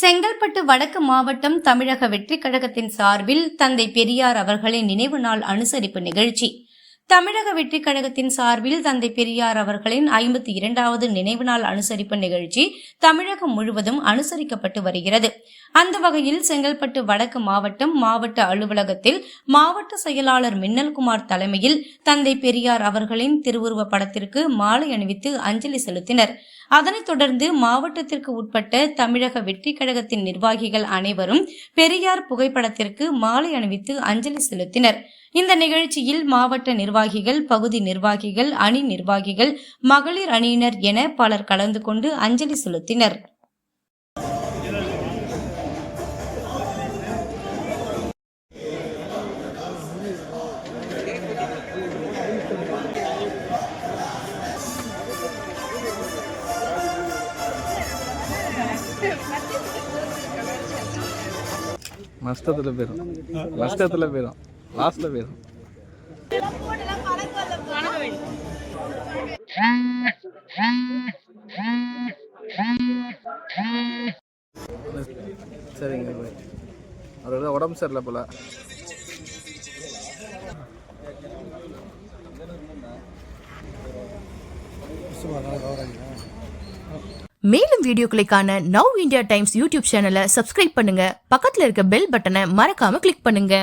செங்கல்பட்டு வடக்கு மாவட்டம் தமிழக வெற்றிக் கழகத்தின் சார்பில் தந்தை பெரியார் அவர்களின் நினைவு நாள் அனுசரிப்பு நிகழ்ச்சி. தமிழக வெற்றிக் கழகத்தின் சார்பில் தந்தை பெரியார் அவர்களின் ஐம்பத்தி இரண்டாவது நினைவு நாள் அனுசரிப்பு நிகழ்ச்சி தமிழகம் முழுவதும் அனுசரிக்கப்பட்டு வருகிறது. அந்த வகையில் செங்கல்பட்டு வடக்கு மாவட்டம் மாவட்ட அலுவலகத்தில் மாவட்ட செயலாளர் மின்னல்குமார் தலைமையில் தந்தை பெரியார் அவர்களின் திருவுருவ படத்திற்கு மாலை அணிவித்து அஞ்சலி செலுத்தினர். அதனைத் தொடர்ந்து மாவட்டத்திற்கு உட்பட்ட தமிழக வெற்றிக் கழகத்தின் நிர்வாகிகள் அனைவரும் பெரியார் புகைப்படத்திற்கு மாலை அணிவித்து அஞ்சலி செலுத்தினர். இந்த நிகழ்ச்சியில் மாவட்ட நிர்வாகிகள் பகுதி நிர்வாகிகள் அணி நிர்வாகிகள் மகளிர் அணியினர் என பலர் கலந்து கொண்டு அஞ்சலி செலுத்தினர். நஷ்டத்தில் போயிடும் நஷ்டத்தில் போயிடும் லாஸ்ட்ல போயிடும் சரிங்க அவர் உடம்பு சரியில்லை போல. மேலும் வீடியோக்களை காண நவ் இந்தியா டைம்ஸ் யூடியூப் சேனலை சப்ஸ்கிரைப் பண்ணுங்க. பக்கத்துல இருக்க பெல் பட்டனை மறக்காம கிளிக் பண்ணுங்க.